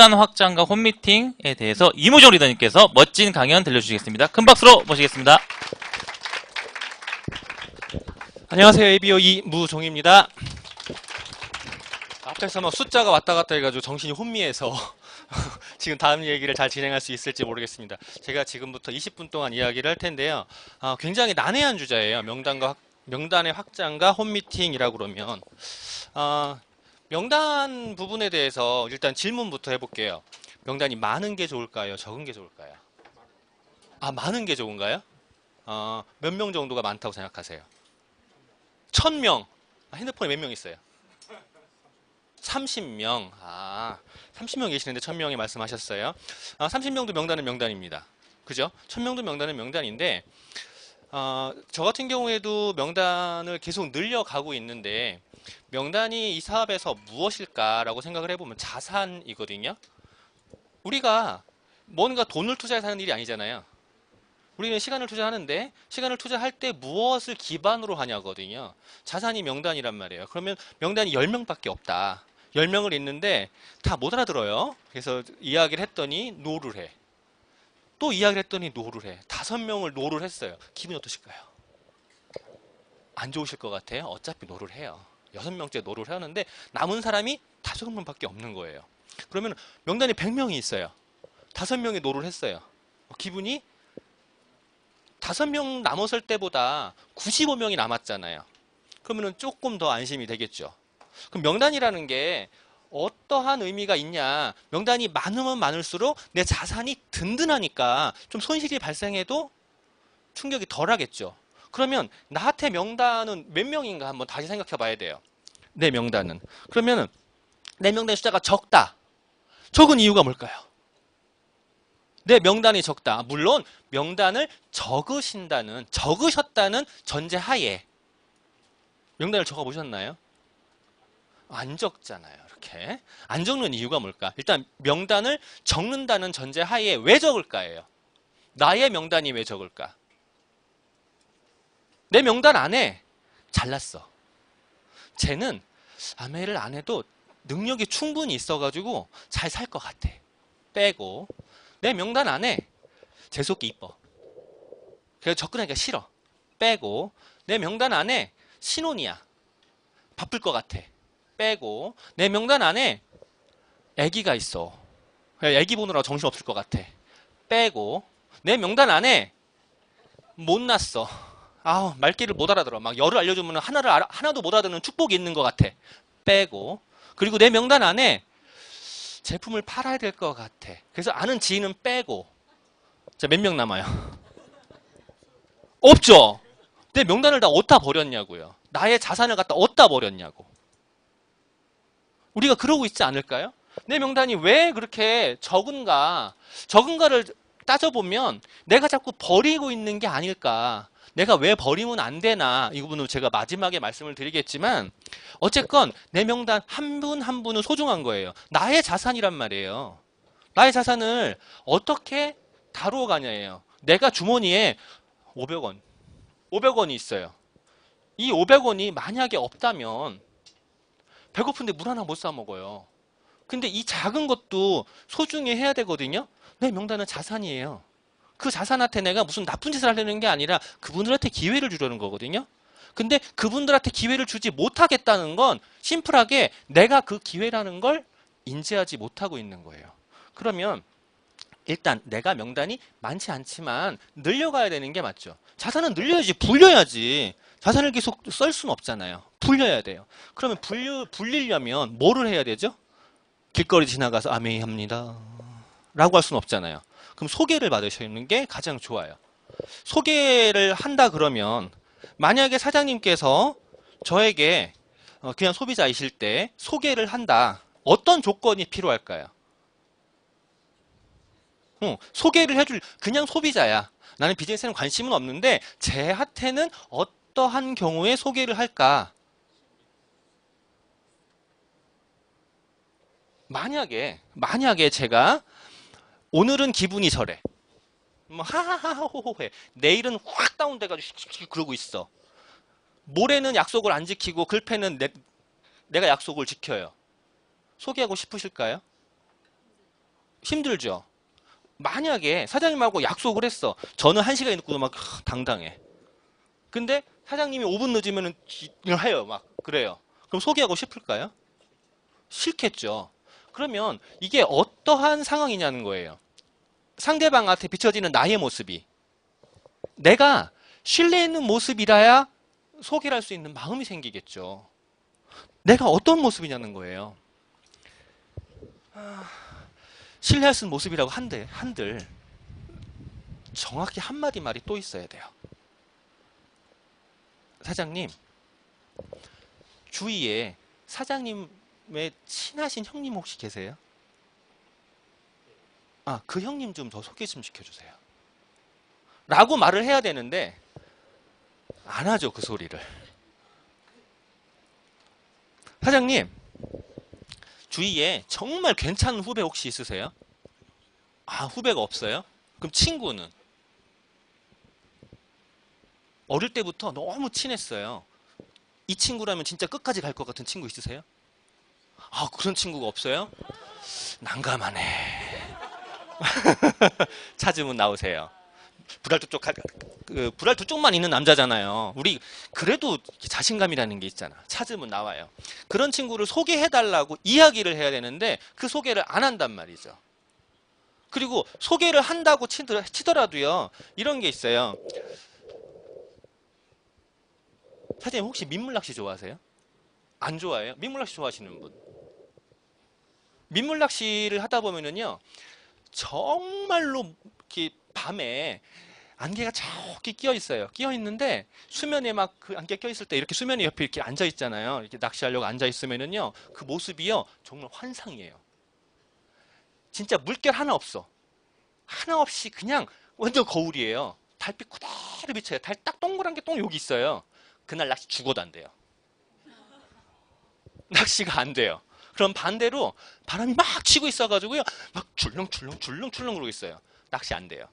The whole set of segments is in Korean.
명단 확장과 홈미팅에 대해서 이무정 리더님께서 멋진 강연 들려주시겠습니다. 큰 박수로 모시겠습니다. 안녕하세요. ABO 이무종입니다. 앞에서 막 숫자가 왔다 갔다 해가지고 정신이 혼미해서 지금 다음 얘기를 잘 진행할 수 있을지 모르겠습니다. 제가 지금부터 20분 동안 이야기를 할 텐데요. 아, 굉장히 난해한 주제예요. 명단과 확- 명단의 확장과 홈미팅이라고 그러면 아, 명단 부분에 대해서 일단 질문부터 해볼게요. 명단이 많은 게 좋을까요? 적은 게 좋을까요? 아 많은 게 좋은가요? 어, 몇 명 정도가 많다고 생각하세요? 천 명. 아, 핸드폰에 몇 명 있어요? 30명. 아, 30명 계시는데 1000명이 말씀하셨어요. 아, 30명도 명단은 명단입니다. 그죠? 1000명도 명단은 명단인데, 어, 저 같은 경우에도 명단을 계속 늘려가고 있는데, 명단이 이 사업에서 무엇일까라고 생각을 해보면 자산이거든요. 우리가 뭔가 돈을 투자해서 하는 일이 아니잖아요. 우리는 시간을 투자하는데 시간을 투자할 때 무엇을 기반으로 하냐거든요. 자산이 명단이란 말이에요. 그러면 명단이 10명밖에 없다. 10명을 있는데 다 못 알아들어요. 그래서 이야기를 했더니 노를 해. 또 이야기를 했더니 노를 해. 다섯 명을 노를 했어요. 기분이 어떠실까요? 안 좋으실 것 같아요. 어차피 노를 해요. 여섯 명째 노를 하는데 남은 사람이 다섯 명밖에 없는 거예요. 그러면 명단이 100명이 있어요. 다섯 명이 노를 했어요. 어, 기분이 다섯 명 남았을 때보다 95명이 남았잖아요. 그러면은 조금 더 안심이 되겠죠. 그럼 명단이라는 게 어떠한 의미가 있냐? 명단이 많으면 많을수록 내 자산이 든든하니까 좀 손실이 발생해도 충격이 덜 하겠죠. 그러면 나한테 명단은 몇 명인가 한번 다시 생각해 봐야 돼요. 내 명단은. 그러면은 내 명단의 숫자가 적다. 적은 이유가 뭘까요? 내 명단이 적다. 물론 명단을 적으신다는 적으셨다는 전제 하에 명단을 적어 보셨나요? 안 적잖아요. 이렇게 안 적는 이유가 뭘까? 일단 명단을 적는다는 전제 하에 왜 적을까예요. 나의 명단이 왜 적을까? 내 명단 안에 잘났어. 쟤는 아메를 안 해도 능력이 충분히 있어가지고 잘 살 것 같아. 빼고 내 명단 안에 재수없게 이뻐. 그래서 접근하기가 싫어. 빼고 내 명단 안에 신혼이야. 바쁠 것 같아. 빼고 내 명단 안에 아기가 있어. 아기 보느라 정신 없을 것 같아. 빼고 내 명단 안에 못 났어. 아우 말귀를 못 알아들어. 막 열을 알려주면 하나를 알아- 하나도 못 알아듣는 축복이 있는 것 같아. 빼고 그리고 내 명단 안에 제품을 팔아야 될 것 같아. 그래서 아는 지인은 빼고. 자, 몇 명 남아요? 없죠? 내 명단을 다 어디다 버렸냐고요. 나의 자산을 갖다 어디다 버렸냐고. 우리가 그러고 있지 않을까요? 내 명단이 왜 그렇게 적은가? 적은가를 따져보면 내가 자꾸 버리고 있는 게 아닐까? 내가 왜 버리면 안 되나? 이 부분은 제가 마지막에 말씀을 드리겠지만 어쨌건 내 명단 한분한 분은 소중한 거예요. 나의 자산이란 말이에요. 나의 자산을 어떻게 다루어 가냐예요. 내가 주머니에 500원, 500원이 있어요. 이 500원이 만약에 없다면 배고픈데 물 하나 못 사 먹어요. 근데 이 작은 것도 소중히 해야 되거든요. 내 명단은 자산이에요. 그 자산한테 내가 무슨 나쁜 짓을 하려는 게 아니라 그분들한테 기회를 주려는 거거든요. 근데 그분들한테 기회를 주지 못하겠다는 건 심플하게 내가 그 기회라는 걸 인지하지 못하고 있는 거예요. 그러면 일단 내가 명단이 많지 않지만 늘려가야 되는 게 맞죠. 자산은 늘려야지, 불려야지. 자산을 계속 쓸 수는 없잖아요. 불려야 돼요. 그러면 불려, 불리려면 뭐를 해야 되죠? 길거리 지나가서 아메이합니다. 라고 할 수는 없잖아요. 그럼 소개를 받으시는 게 가장 좋아요. 소개를 한다 그러면 만약에 사장님께서 저에게 어, 그냥 소비자이실 때 소개를 한다. 어떤 조건이 필요할까요? 어, 소개를 해줄 그냥 소비자야. 나는 비즈니스에는 관심은 없는데 쟤한테는 어떠한 경우에 소개를 할까? 만약에 만약에 제가 오늘은 기분이 저래. 뭐 하하하호호해. 내일은 확 다운돼가지고 그러고 있어. 모레는 약속을 안 지키고 글패는 내, 내가 약속을 지켜요. 소개하고 싶으실까요? 힘들죠. 만약에 사장님하고 약속을 했어. 저는 1시간 늦고도 막 하, 당당해. 근데 사장님이 5분 늦으면은 지- 해요. 막 그래요. 그럼 소개하고 싶을까요? 싫겠죠. 그러면 이게 어떠한 상황이냐는 거예요. 상대방한테 비춰지는 나의 모습이 내가 신뢰 있는 모습이라야 소개를 할 수 있는 마음이 생기겠죠. 내가 어떤 모습이냐는 거예요. 아, 신뢰할 수 있는 모습이라고 한들, 한들 정확히 한마디 말이 또 있어야 돼요. 사장님, 주위에 사장님 의 친하신 형님 혹시 계세요? 아, 그 형님 좀 더 소개 좀 시켜주세요. 라고 말을 해야 되는데, 안 하죠, 그 소리를. 사장님, 주위에 정말 괜찮은 후배 혹시 있으세요? 아, 후배가 없어요? 그럼 친구는? 어릴 때부터 너무 친했어요. 이 친구라면 진짜 끝까지 갈 것 같은 친구 있으세요? 아, 그런 친구가 없어요? 난감하네. 찾으면 나오세요. 불알 두 쪽, 가- 그 불알 두 쪽만 있는 남자잖아요. 우리 그래도 자신감이라는 게 있잖아. 찾으면 나와요. 그런 친구를 소개해달라고 이야기를 해야 되는데 그 소개를 안 한단 말이죠. 그리고 소개를 한다고 치더- 치더라도요. 이런 게 있어요. 사장님 혹시 민물낚시 좋아하세요? 안 좋아해요? 민물낚시 좋아하시는 분? 민물 낚시를 하다 보면은요. 정말로 이렇게 밤에 안개가 저기 끼어 있어요. 끼어 있는데 수면에 막 그 안개 껴 있을 때 이렇게 수면에 옆에 이렇게 앉아 있잖아요. 이렇게 낚시하려고 앉아 있으면은요. 그 모습이요. 정말 환상이에요. 진짜 물결 하나 없어. 하나 없이 그냥 완전 거울이에요. 달빛 그대로 비쳐요. 달 딱 동그란 게 똥 여기 있어요. 그날 낚시 죽어도 안 돼요. 낚시가 안 돼요. 그럼 반대로 바람이 막 치고 있어가지고요. 막 출렁출렁 출렁출렁 그러고 있어요. 낚시 안 돼요.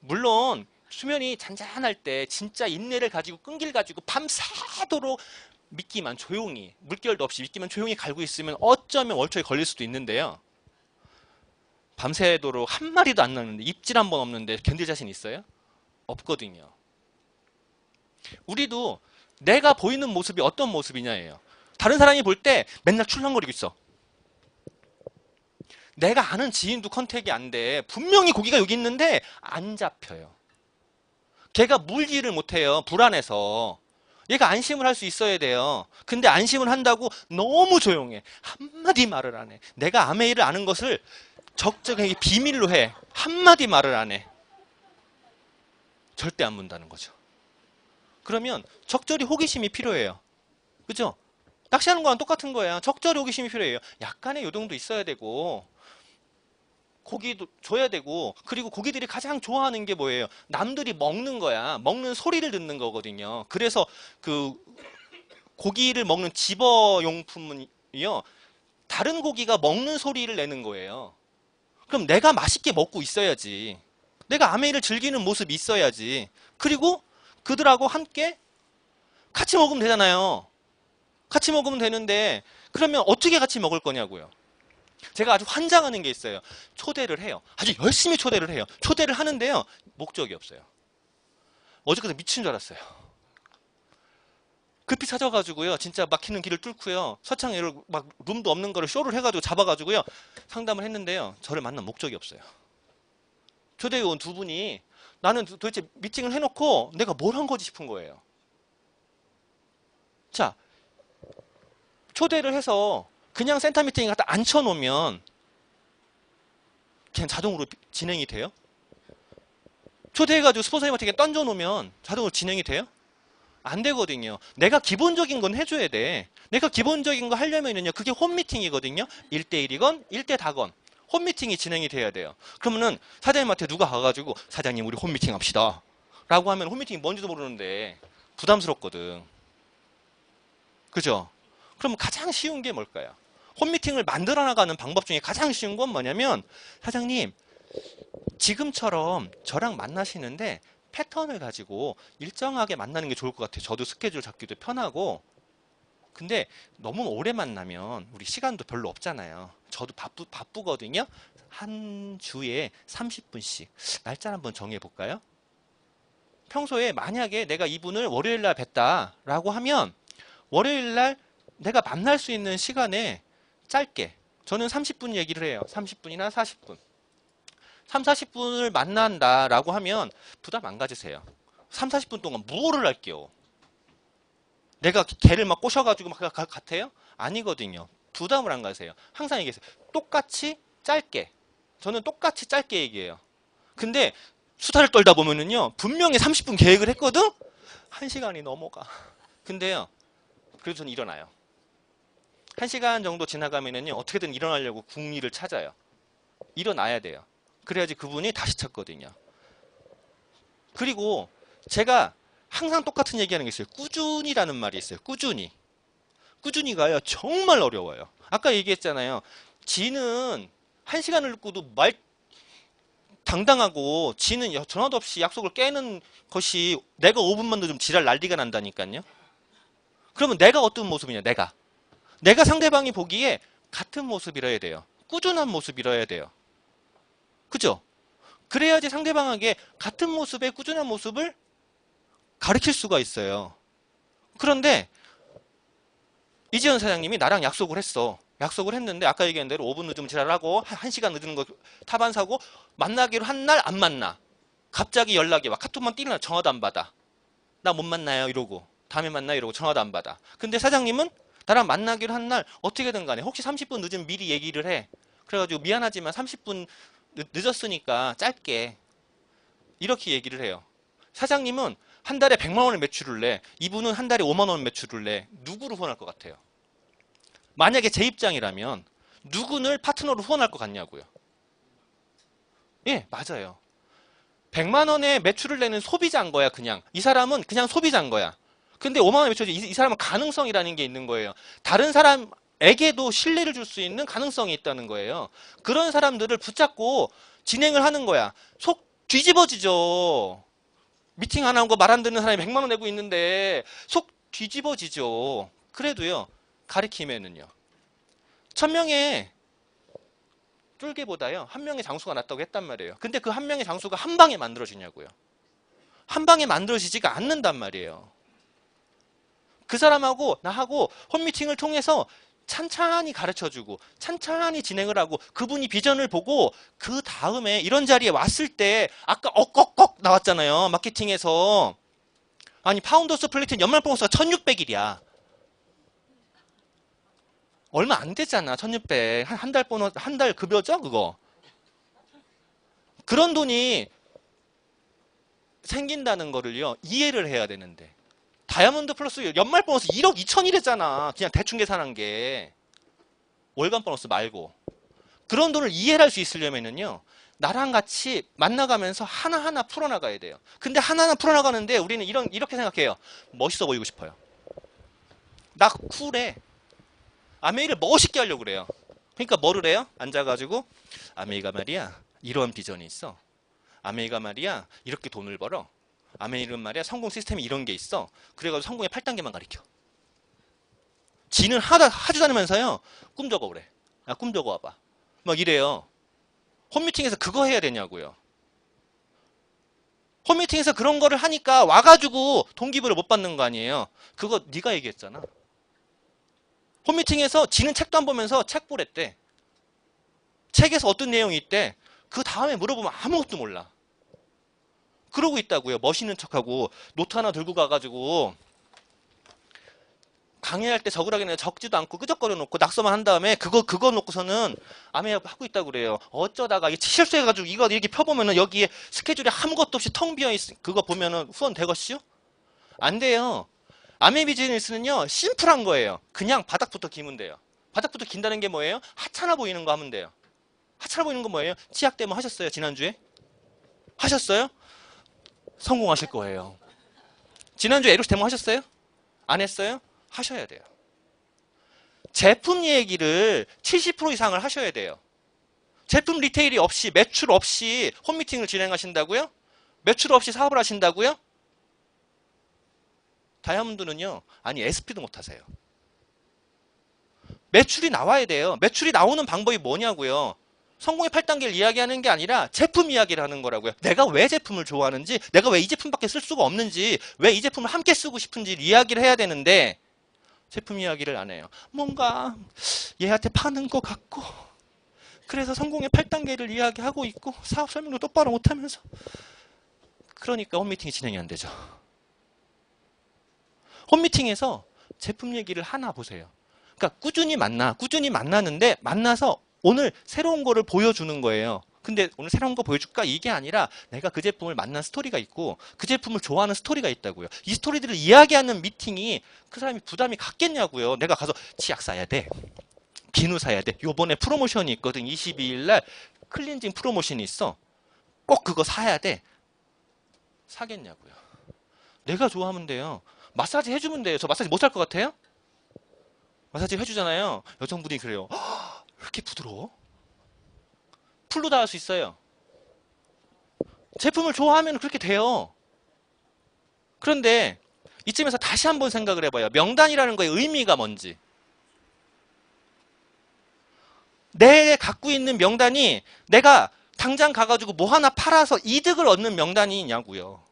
물론 수면이 잔잔할 때 진짜 인내를 가지고 끈기를 가지고 밤새도록 미끼만 조용히 물결도 없이 미끼만 조용히 갈고 있으면 어쩌면 월초에 걸릴 수도 있는데요. 밤새도록 한 마리도 안 나는데 입질 한 번 없는데 견딜 자신 있어요? 없거든요. 우리도 내가 보이는 모습이 어떤 모습이냐예요. 다른 사람이 볼 때 맨날 출렁거리고 있어. 내가 아는 지인도 컨택이 안 돼. 분명히 고기가 여기 있는데 안 잡혀요. 걔가 물기를 못해요. 불안해서. 얘가 안심을 할 수 있어야 돼요. 근데 안심을 한다고 너무 조용해. 한마디 말을 안 해. 내가 아메이를 아는 것을 적적하게 비밀로 해. 한마디 말을 안 해. 절대 안 문다는 거죠. 그러면 적절히 호기심이 필요해요. 그죠? 낚시하는 거랑 똑같은 거야. 적절히 호기심이 필요해요. 약간의 요동도 있어야 되고, 고기도 줘야 되고, 그리고 고기들이 가장 좋아하는 게 뭐예요? 남들이 먹는 거야. 먹는 소리를 듣는 거거든요. 그래서 그 고기를 먹는 집어 용품은요, 다른 고기가 먹는 소리를 내는 거예요. 그럼 내가 맛있게 먹고 있어야지. 내가 아메이를 즐기는 모습이 있어야지. 그리고 그들하고 함께 같이 먹으면 되잖아요. 같이 먹으면 되는데 그러면 어떻게 같이 먹을 거냐고요. 제가 아주 환장하는 게 있어요. 초대를 해요. 아주 열심히 초대를 해요. 초대를 하는데요. 목적이 없어요. 어저께도 미친 줄 알았어요. 급히 찾아가지고요. 진짜 막히는 길을 뚫고요. 서창 에막 룸도 없는 거를 쇼를 해가지고 잡아가지고요. 상담을 했는데요. 저를 만난 목적이 없어요. 초대해 온두 분이 나는 도- 도대체 미팅을 해놓고 내가 뭘 한 거지 싶은 거예요. 자, 초대를 해서 그냥 센터 미팅에 갖다 앉혀놓으면 그냥 자동으로 비- 진행이 돼요? 초대해가지고 스폰서님한테 던져놓으면 자동으로 진행이 돼요? 안 되거든요. 내가 기본적인 건 해줘야 돼. 내가 기본적인 거 하려면은요, 그게 홈미팅이거든요. 1대1이건 1대4건. 홈미팅이 진행이 돼야 돼요. 그러면은 사장님한테 누가 가가지고 사장님 우리 홈미팅 합시다. 라고 하면 홈미팅이 뭔지도 모르는데 부담스럽거든. 그죠? 그럼 가장 쉬운 게 뭘까요? 홈미팅을 만들어 나가는 방법 중에 가장 쉬운 건 뭐냐면 사장님 지금처럼 저랑 만나시는데 패턴을 가지고 일정하게 만나는 게 좋을 것 같아요. 저도 스케줄 잡기도 편하고 근데 너무 오래 만나면 우리 시간도 별로 없잖아요. 저도 바쁘, 바쁘거든요. 한 주에 30분씩 날짜 한번 정해 볼까요? 평소에 만약에 내가 이분을 월요일 날 뵀다라고 하면 월요일 날 내가 만날 수 있는 시간에 짧게 저는 30분 얘기를 해요. 30분이나 40분. 3, 40분을 만난다라고 하면 부담 안 가지세요. 3, 40분 동안 뭐를 할게요? 내가 개를 막 꼬셔가지고 막 가- 가- 같아요? 아니거든요. 부담을 안 가세요. 항상 얘기했어요. 똑같이 짧게. 저는 똑같이 짧게 얘기해요. 근데 수다를 떨다 보면은요, 분명히 30분 계획을 했거든? 1시간이 넘어가. 근데요, 그래도 저는 일어나요. 1시간 정도 지나가면은요, 어떻게든 일어나려고 궁리를 찾아요. 일어나야 돼요. 그래야지 그분이 다시 찾거든요. 그리고 제가 항상 똑같은 얘기하는 게 있어요. 꾸준히라는 말이 있어요. 꾸준히. 꾸준히가요, 정말 어려워요. 아까 얘기했잖아요. 지는 한 시간을 듣고도 말 당당하고 지는 여- 전화도 없이 약속을 깨는 것이 내가 5분만 늦으면 지랄 난리가 난다니까요. 그러면 내가 어떤 모습이냐, 내가. 내가 상대방이 보기에 같은 모습이라야 돼요. 꾸준한 모습이라야 돼요. 그죠? 그래야지 상대방에게 같은 모습의 꾸준한 모습을 가르칠 수가 있어요. 그런데 이지현 사장님이 나랑 약속을 했어. 약속을 했는데 아까 얘기한 대로 5분 늦으면 지랄하고 1시간 늦는 거 타반 사고 만나기로 한 날 안 만나. 갑자기 연락이 와. 카톡만 날 전화도 안 받아. 나 못 만나요 이러고 다음에 만나 이러고 전화도 안 받아. 근데 사장님은 나랑 만나기로 한 날 어떻게든 간에 혹시 30분 늦으면 미리 얘기를 해. 그래가지고 미안하지만 30분 늦, 늦었으니까 짧게 이렇게 얘기를 해요. 사장님은 한 달에 100만 원을 매출을 내. 이분은 한 달에 5만 원 매출을 내. 누구를 후원할 것 같아요? 만약에 제 입장이라면 누구를 파트너로 후원할 것 같냐고요. 예, 맞아요. 100만 원의 매출을 내는 소비자인 거야, 그냥. 이 사람은 그냥 소비자인 거야. 근데 5만 원의 매출, 이, 이 사람은 가능성이라는 게 있는 거예요. 다른 사람에게도 신뢰를 줄 수 있는 가능성이 있다는 거예요. 그런 사람들을 붙잡고 진행을 하는 거야. 속 뒤집어지죠. 미팅 안 하고 말안 듣는 사람이 100만 원 내고 있는데 속 뒤집어지죠. 그래도요. 가리킴에는요. 천 명의 쫄개보다요. 한 명의 장수가 낫다고 했단 말이에요. 근데 그 한 명의 장수가 한 방에 만들어지냐고요. 한 방에 만들어지지가 않는단 말이에요. 그 사람하고 나하고 홈미팅을 통해서 찬찬히 가르쳐주고 찬찬히 진행을 하고 그분이 비전을 보고 그 다음에 이런 자리에 왔을 때 아까 억걱걱 나왔잖아요 마케팅에서. 아니 파운더스 플래팅 연말 보너스가 1600일이야. 얼마 안 되잖아 1600한달 보너스 한 달 급여죠 그거? 그런 돈이 생긴다는 거를요 이해를 해야 되는데 다이아몬드 플러스 연말 보너스 1억 2천이랬잖아. 그냥 대충 계산한 게. 월간 보너스 말고. 그런 돈을 이해할 수 있으려면은요. 나랑 같이 만나가면서 하나하나 풀어나가야 돼요. 근데 하나하나 풀어나가는데 우리는 이런, 이렇게 생각해요. 멋있어 보이고 싶어요. 나 쿨해. 아메이를 멋있게 하려고 그래요. 그러니까 뭐를 해요? 앉아가지고 아메이가 말이야. 이런 비전이 있어. 아메이가 말이야. 이렇게 돈을 벌어. 아메이는 말이야 성공 시스템이 이런 게 있어. 그래가지고 성공의 8단계만 가르쳐. 지는 하다 하주 다니면서요 꿈 적어 그래. 야 꿈 적어 와봐. 막 이래요. 홈미팅에서 그거 해야 되냐고요. 홈미팅에서 그런 거를 하니까 와가지고 동기부를 못 받는 거 아니에요. 그거 네가 얘기했잖아. 홈미팅에서 지는 책도 안 보면서 책 보랬대. 책에서 어떤 내용이 있대. 그 다음에 물어보면 아무것도 몰라. 그러고 있다고요. 멋있는 척하고 노트 하나 들고 가가지고 강의할 때 적으라고 했는데 적지도 않고 끄적거려 놓고 낙서만 한 다음에 그거 그거 놓고서는 아메 하고 있다고 그래요. 어쩌다가 이게 실수해가지고 이거 이렇게 펴보면은 여기에 스케줄이 아무것도 없이 텅 비어 있 그거 보면은 후원 되겠슈? 안 돼요. 아메 비즈니스는요 심플한 거예요. 그냥 바닥부터 기면 돼요. 바닥부터 긴다는 게 뭐예요? 하찮아 보이는 거 하면 돼요. 하찮아 보이는 거 뭐예요? 치약 데모 하셨어요 지난주에? 하셨어요? 성공하실 거예요. 지난주 에로스 데모 하셨어요? 안 했어요? 하셔야 돼요. 제품 얘기를 70% 이상을 하셔야 돼요. 제품 리테일이 없이 매출 없이 홈미팅을 진행하신다고요? 매출 없이 사업을 하신다고요? 다이아몬드는요. 아니 SP도 못 하세요. 매출이 나와야 돼요. 매출이 나오는 방법이 뭐냐고요. 성공의 8단계를 이야기하는 게 아니라 제품 이야기를 하는 거라고요. 내가 왜 제품을 좋아하는지, 내가 왜 이 제품밖에 쓸 수가 없는지, 왜 이 제품을 함께 쓰고 싶은지 이야기를 해야 되는데 제품 이야기를 안 해요. 뭔가 얘한테 파는 것 같고 그래서 성공의 8단계를 이야기하고 있고 사업 설명도 똑바로 못하면서 그러니까 홈미팅이 진행이 안 되죠. 홈미팅에서 제품 얘기를 하나 보세요. 그러니까 꾸준히 만나, 꾸준히 만나는데 만나서 오늘 새로운 거를 보여주는 거예요. 근데 오늘 새로운 거 보여줄까? 이게 아니라 내가 그 제품을 만난 스토리가 있고 그 제품을 좋아하는 스토리가 있다고요. 이 스토리들을 이야기하는 미팅이 그 사람이 부담이 갖겠냐고요. 내가 가서 치약 사야 돼. 비누 사야 돼. 요번에 프로모션이 있거든. 22일 날 클렌징 프로모션이 있어. 꼭 그거 사야 돼. 사겠냐고요. 내가 좋아하면 돼요. 마사지 해주면 돼요. 저 마사지 못할것 같아요? 마사지 해주잖아요. 여성분이 그래요. " 이렇게 부드러워? 풀로 다 할 수 있어요. 제품을 좋아하면 그렇게 돼요. 그런데 이쯤에서 다시 한번 생각을 해봐요. 명단이라는 거의 의미가 뭔지. 내 갖고 있는 명단이 내가 당장 가가지고 뭐 하나 팔아서 이득을 얻는 명단이냐고요.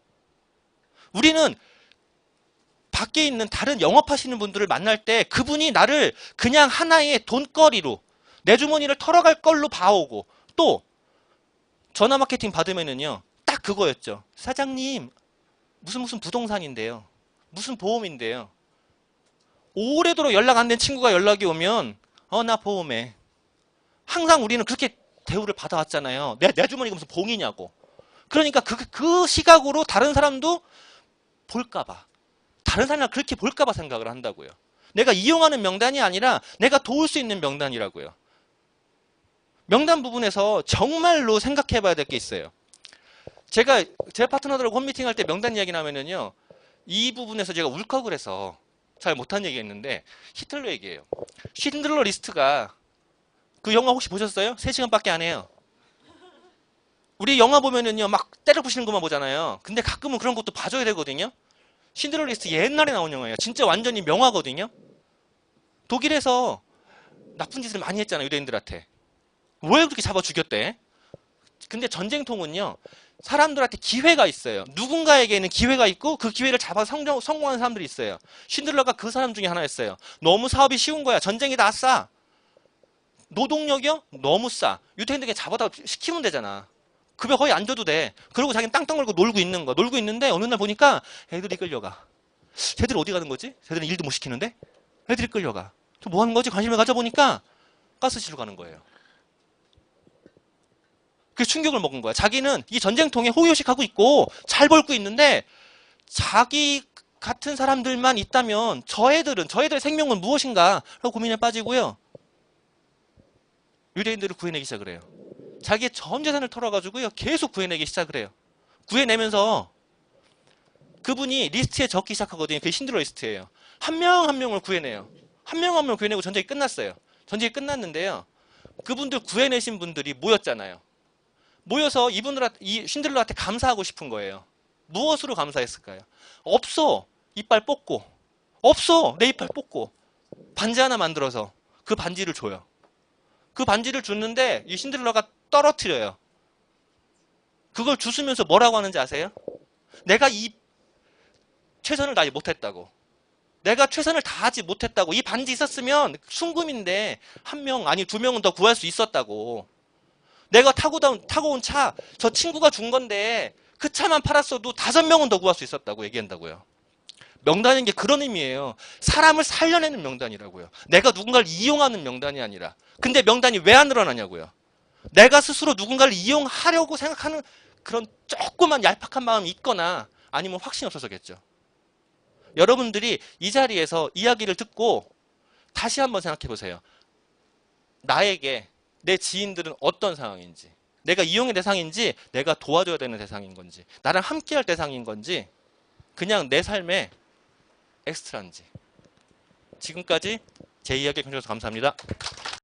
우리는 밖에 있는 다른 영업하시는 분들을 만날 때 그분이 나를 그냥 하나의 돈거리로 내 주머니를 털어갈 걸로 봐오고 또 전화 마케팅 받으면은요 딱 그거였죠. 사장님 무슨 무슨 부동산인데요. 무슨 보험인데요. 오래도록 연락 안 된 친구가 연락이 오면 어 나 보험해. 항상 우리는 그렇게 대우를 받아왔잖아요. 내, 내 주머니가 무슨 봉이냐고. 그러니까 그, 그 시각으로 다른 사람도 볼까봐. 다른 사람을 그렇게 볼까봐 생각을 한다고요. 내가 이용하는 명단이 아니라 내가 도울 수 있는 명단이라고요. 명단 부분에서 정말로 생각해 봐야 될 게 있어요. 제가 제 파트너들하고 홈미팅 할 때 명단 이야기 나면은요. 이 부분에서 제가 울컥을 해서 잘 못한 얘기 했는데 히틀러 얘기예요. 쉰들러 리스트가 그 영화 혹시 보셨어요? 3시간밖에 안 해요. 우리 영화 보면은요, 막 때려 부시는 것만 보잖아요. 근데 가끔은 그런 것도 봐줘야 되거든요. 신드러 리스트 옛날에 나온 영화예요. 진짜 완전히 명화거든요. 독일에서 나쁜 짓을 많이 했잖아요, 유대인들한테. 왜 그렇게 잡아 죽였대? 근데 전쟁통은요, 사람들한테 기회가 있어요. 누군가에게는 기회가 있고 그 기회를 잡아 성공, 성공하는 사람들이 있어요. 쉰들러가 그 사람 중에 하나였어요. 너무 사업이 쉬운 거야. 전쟁이 다 싸. 노동력이요? 너무 싸. 유태인들에게 잡아다 시키면 되잖아. 급여 거의 안 줘도 돼. 그리고 자기는 땅땅 걸고 놀고 있는 거. 놀고 있는데 어느 날 보니까 애들이 끌려가. 쟤들 어디 가는 거지? 쟤들은 일도 못 시키는데? 애들이 끌려가. 저뭐 하는 거지? 관심을 가져보니까 가스실로 가는 거예요. 그 충격을 먹은 거야. 자기는 이 전쟁통에 호의호식하고 있고 잘 벌고 있는데 자기 같은 사람들만 있다면 저 애들은 저 애들의 생명은 무엇인가? 라고 고민에 빠지고요. 유대인들을 구해내기 시작을 해요. 자기의 전 재산을 털어가지고요. 계속 구해내기 시작을 해요. 구해내면서 그분이 리스트에 적기 시작하거든요. 그게 신드러 리스트예요. 한 명 한 명을 구해내요. 한 명 한 명 구해내고 전쟁이 끝났어요. 전쟁이 끝났는데요. 그분들 구해내신 분들이 모였잖아요. 모여서 이분들한테 이 신들러한테 감사하고 싶은 거예요. 무엇으로 감사했을까요? 없어 이빨 뽑고 없어 내 이빨 뽑고 반지 하나 만들어서 그 반지를 줘요. 그 반지를 줬는데 이 신들러가 떨어뜨려요. 그걸 주스면서 뭐라고 하는지 아세요? 내가 이 최선을 다하지 못했다고. 내가 최선을 다하지 못했다고. 이 반지 있었으면 순금인데 한 명 아니 두 명은 더 구할 수 있었다고. 내가 타고, 다- 타고 온 차, 저 친구가 준 건데 그 차만 팔았어도 다섯 명은 더 구할 수 있었다고 얘기한다고요. 명단인 게 그런 의미예요. 사람을 살려내는 명단이라고요. 내가 누군가를 이용하는 명단이 아니라. 근데 명단이 왜 안 늘어나냐고요. 내가 스스로 누군가를 이용하려고 생각하는 그런 조그만 얄팍한 마음이 있거나 아니면 확신이 없어서겠죠. 여러분들이 이 자리에서 이야기를 듣고 다시 한번 생각해 보세요. 나에게 내 지인들은 어떤 상황인지, 내가 이용의 대상인지, 내가 도와줘야 되는 대상인 건지, 나랑 함께 할 대상인 건지, 그냥 내 삶의 엑스트라인지. 지금까지 제 이야기 해주셔서 감사합니다.